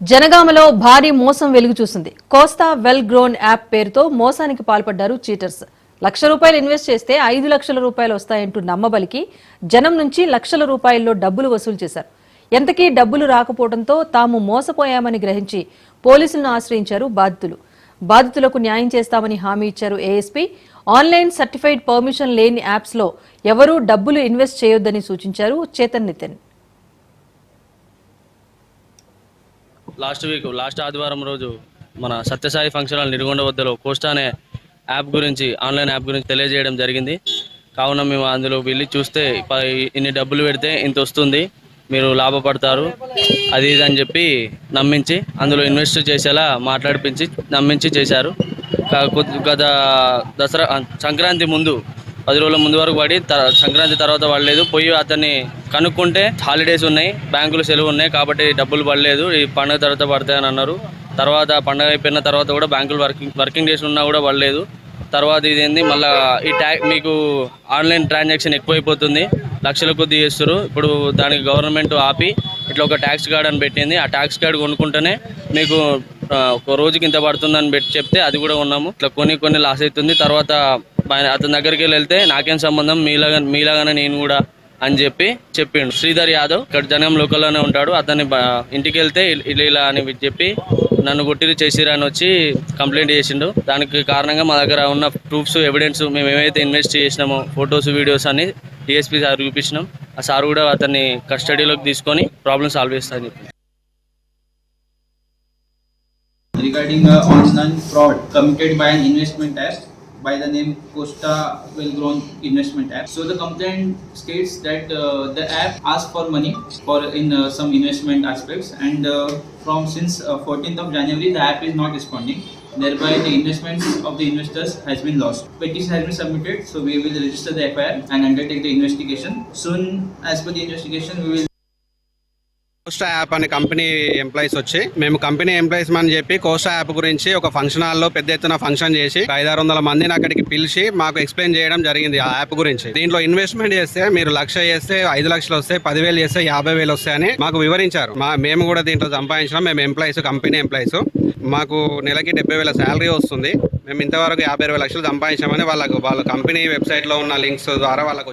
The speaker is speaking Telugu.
జనగామలో భారీ మోసం వెలుగు చూసింది. కోస్తా వెల్ గ్రోన్ యాప్ పేరుతో మోసానికి పాల్పడ్డారు చీటర్స్. లక్ష రూపాయలు ఇన్వెస్ట్ చేస్తే ఐదు లక్షల రూపాయలు వస్తాయంటూ నమ్మబలికి జనం నుంచి లక్షల రూపాయల్లో డబ్బులు వసూలు చేశారు. ఎంతకీ డబ్బులు రాకపోవడంతో తాము మోసపోయామని గ్రహించి పోలీసులను ఆశ్రయించారు బాధితులు. బాధితులకు న్యాయం చేస్తామని హామీ ఇచ్చారు ఏఎస్పీ ఆన్లైన్ సర్టిఫైడ్ పర్మిషన్ లేని యాప్స్లో ఎవరూ డబ్బులు ఇన్వెస్ట్ చేయొద్దని సూచించారు Chetan Nitin. Last week last ఆదివారం రోజు మన సత్యసాయి ఫంక్షన్ హాల్ నిర్గొండ వద్దలో కోస్టా అనే యాప్ గురించి ఆన్లైన్ యాప్ గురించి తెలియజేయడం జరిగింది. కావున మేము అందులో వెళ్ళి చూస్తే ప- ఇన్ని డబ్బులు పెడితే ఇంత వస్తుంది మీరు లాభపడతారు అది ఇది అని చెప్పి నమ్మించి అందులో ఇన్వెస్ట్ చేసేలా మాట్లాడిపించి నమ్మించి చేశారు. కా- గత దసరా సంక్రాంతి ముందు పది రోజుల ముందు వరకు పడి సంక్రాంతి తర్వాత పడలేదు. పోయి అతన్ని కనుక్కుంటే హాలిడేస్ ఉన్నాయి బ్యాంకులు సెలవు ఉన్నాయి కాబట్టి డబ్బులు పడలేదు. ఈ పండుగ తర్వాత పడతాయని అన్నారు. తర్వాత పండుగ అయిపోయిన తర్వాత కూడా బ్యాంకులు వర్కింగ్ వర్కింగ్ డేస్ ఉన్నా కూడా పడలేదు. తర్వాత ఇదేంది మళ్ళీ ఈ ట్యా మీకు ఆన్లైన్ ట్రాన్సాక్షన్ ఎక్కువైపోతుంది. లక్షల కొద్ది చేస్తారు ఇప్పుడు దానికి గవర్నమెంట్ ఆపి ఇట్లా ఒక ట్యాక్స్ కార్డ్ అని పెట్టింది. ఆ ట్యాక్స్ కార్డ్ కొనుక్కుంటేనే మీకు ఒక రోజుకి ఇంత పడుతుందని పెట్టి చెప్తే అది కూడా ఉన్నాము ఇట్లా కొన్ని కొన్ని లాస్ అవుతుంది. తర్వాత అతని దగ్గరికి వెళ్తే నాకేం సంబంధం? మీలాగా మీలాగానే నేను కూడా అని చెప్పి చెప్పిండు. శ్రీధర్ యాదవ్ ఇక్కడ జనం లోకల్లోనే ఉంటాడు. అతన్ని ఇంటికి వెళ్తే ఇలా ఇలా అని చెప్పి నన్ను కొట్టిరు చేసిరా అని వచ్చి కంప్లైంట్ చేసిండు. దానికి కారణంగా మా దగ్గర ఉన్న ప్రూఫ్స్ ఎవిడెన్స్ మేము ఏమైతే ఇన్వెస్ట్ చేసినామో ఫొటోస్ వీడియోస్ అని డిఎస్పీ సార్ చూపించినాం. ఆ సార్ కూడా అతన్ని కస్టడీలోకి తీసుకొని ప్రాబ్లమ్ సాల్వ్ చేస్తా అని చెప్పి. Regarding a online fraud committed by an investment by the name Costa Well Grown Investment App. So the complaint states that uh, the app asked for money for in uh, some investment aspects, and uh, from since uh, 14th of January the app is not responding. Thereby, the investments of the investors has been lost. Petition has been submitted, so we will register the FIR and undertake the investigation. Soon, as per the investigation, we will Costa app అనే కంపెనీ ఎంప్లాయీస్ వచ్చి మేము కంపెనీ ఎంప్లాయీస్ అని చెప్పి కోస్టా యాప్ గురించి ఒక ఫంక్షన్ హాల్లో పెద్ద ఎత్తున ఫంక్షన్ చేసి ఐదారు వందల మందిని అక్కడికి పిలిచి మాకు ఎక్స్ప్లెయిన్ చేయడం జరిగింది ఆ యాప్ గురించి. దీంట్లో ఇన్వెస్ట్మెంట్ చేస్తే మీరు లక్ష చేస్తే ఐదు లక్షలు వస్తాయి పదివేలు చేస్తే యాభై వేలు వస్తాయని మాకు వివరించారు. మా మేము కూడా దీంట్లో సంపాదించినాం మేము ఎంప్లాయీస్ కంపెనీ ఎంప్లాయీస్. మాకు నెలకి డెబ్బై వేల శాలరీ వస్తుంది. మేము ఇంతవరకు యాభై ఇరవై లక్షలు సంపాదించామని వాళ్ళకు వాళ్ళ కంపెనీ వెబ్సైట్లో ఉన్న లింక్స్ ద్వారా వాళ్ళకు